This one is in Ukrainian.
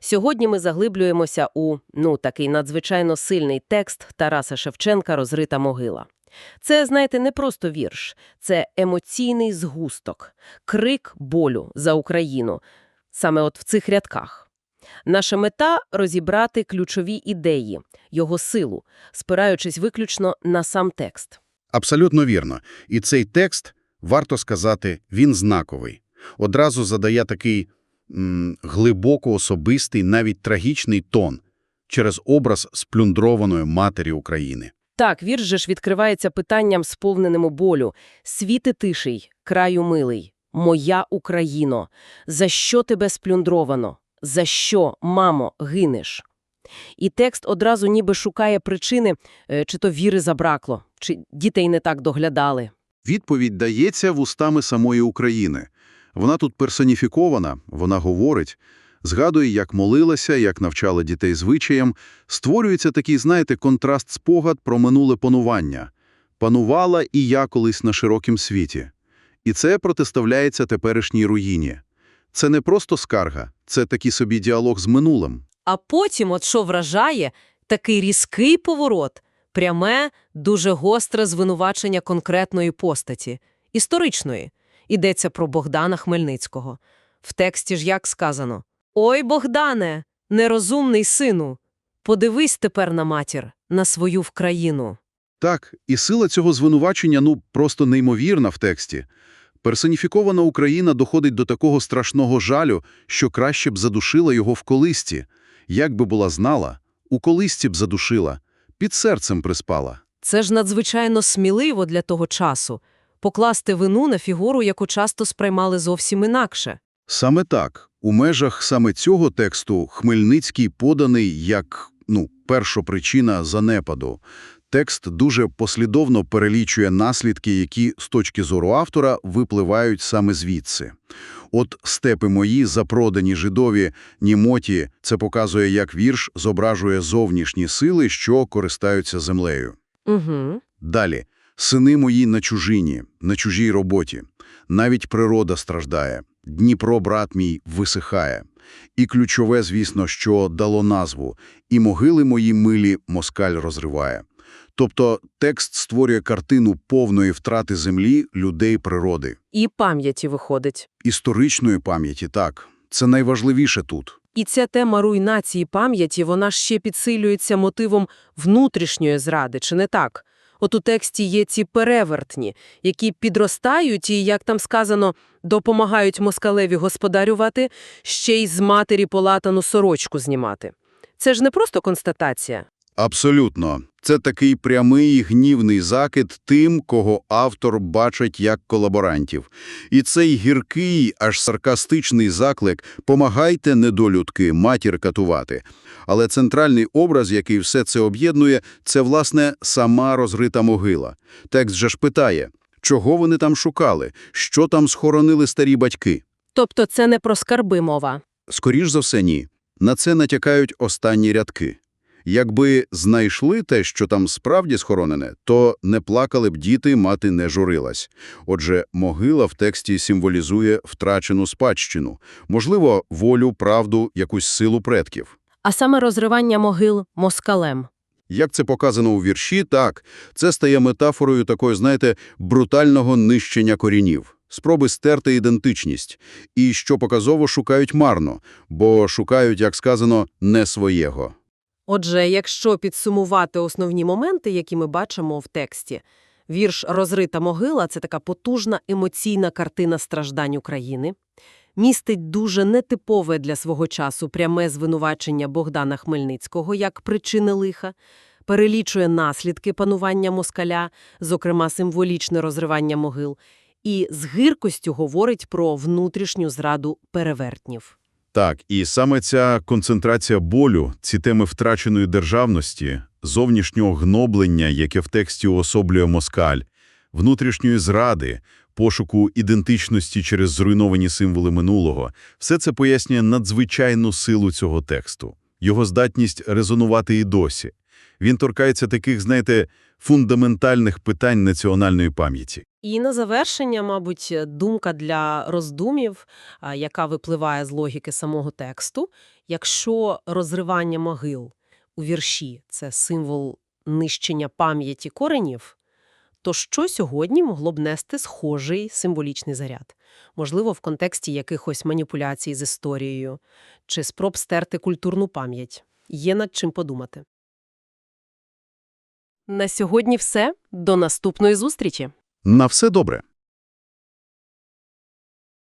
Сьогодні ми заглиблюємося у, ну, такий надзвичайно сильний текст Тараса Шевченка «Розрита могила». Це, знаєте, не просто вірш, це емоційний згусток, крик болю за Україну, саме от в цих рядках. Наша мета – розібрати ключові ідеї, його силу, спираючись виключно на сам текст. Абсолютно вірно. І цей текст, варто сказати, він знаковий. Одразу задає такий м, глибоко особистий, навіть трагічний тон через образ сплюндрованої матері України. Так, вірш же ж відкривається питанням, сповненим болю. «Світи тиший, краю милий, моя Україно, за що тебе сплюндровано? За що, мамо, гинеш?» І текст одразу ніби шукає причини, е, чи то віри забракло, чи дітей не так доглядали. Відповідь дається вустами самої України. Вона тут персоніфікована, вона говорить, згадує, як молилася, як навчала дітей звичаям. Створюється такий, знаєте, контраст-спогад про минуле панування. Панувала і я колись на широкім світі. І це протиставляється теперішній руїні. Це не просто скарга, це такий собі діалог з минулим. А потім, от що вражає, такий різкий поворот, пряме, дуже гостре звинувачення конкретної постаті, історичної. Йдеться про Богдана Хмельницького. В тексті ж як сказано «Ой, Богдане, нерозумний сину, подивись тепер на матір, на свою вкраїну». Так, і сила цього звинувачення, ну, просто неймовірна в тексті. Персоніфікована Україна доходить до такого страшного жалю, що краще б задушила його в колисті. Як би була знала, у колисті б задушила, під серцем приспала. Це ж надзвичайно сміливо для того часу – покласти вину на фігуру, яку часто сприймали зовсім інакше. Саме так, у межах саме цього тексту Хмельницький поданий як, ну, першопричина занепаду. Текст дуже послідовно перелічує наслідки, які, з точки зору автора, випливають саме звідси. От «Степи мої, запродані жидові, німоті» – це показує, як вірш зображує зовнішні сили, що користаються землею. Угу. Далі. «Сини мої на чужині, на чужій роботі. Навіть природа страждає. Дніпро, брат мій, висихає. І ключове, звісно, що дало назву. І могили мої милі москаль розриває. Тобто текст створює картину повної втрати землі, людей, природи. І пам'яті виходить. Історичної пам'яті, так. Це найважливіше тут. І ця тема руйнації пам'яті, вона ще підсилюється мотивом внутрішньої зради, чи не так? От у тексті є ці перевертні, які підростають і, як там сказано, допомагають москалеві господарювати, ще й з матері полатану сорочку знімати. Це ж не просто констатація. Абсолютно. Це такий прямий і гнівний закид тим, кого автор бачить як колаборантів. І цей гіркий, аж саркастичний заклик «помагайте, недолюдки, матір катувати». Але центральний образ, який все це об'єднує, це, власне, сама розрита могила. Текст же ж питає, чого вони там шукали, що там схоронили старі батьки? Тобто це не про скарби мова. Скоріш за все, ні. На це натякають останні рядки. Якби знайшли те, що там справді схоронене, то не плакали б діти, мати не журилась. Отже, могила в тексті символізує втрачену спадщину, можливо, волю, правду, якусь силу предків. А саме розривання могил москалем. Як це показано у вірші, так, це стає метафорою такої, знаєте, брутального нищення корінів. Спроби стерти ідентичність. І, що показово, шукають марно, бо шукають, як сказано, не своєго. Отже, якщо підсумувати основні моменти, які ми бачимо в тексті, вірш «Розрита могила» – це така потужна емоційна картина страждань України, містить дуже нетипове для свого часу пряме звинувачення Богдана Хмельницького як причини лиха, перелічує наслідки панування москаля, зокрема символічне розривання могил, і з гіркостю говорить про внутрішню зраду перевертнів. Так, і саме ця концентрація болю, ці теми втраченої державності, зовнішнього гноблення, яке в тексті уособлює москаль, внутрішньої зради, пошуку ідентичності через зруйновані символи минулого, все це пояснює надзвичайну силу цього тексту, його здатність резонувати і досі. Він торкається таких, знаєте, фундаментальних питань національної пам'яті. І на завершення, мабуть, думка для роздумів, яка випливає з логіки самого тексту. Якщо розривання могил у вірші – це символ нищення пам'яті коренів, то що сьогодні могло б нести схожий символічний заряд? Можливо, в контексті якихось маніпуляцій з історією чи спроб стерти культурну пам'ять. Є над чим подумати. На сьогодні все. До наступної зустрічі! На все добре.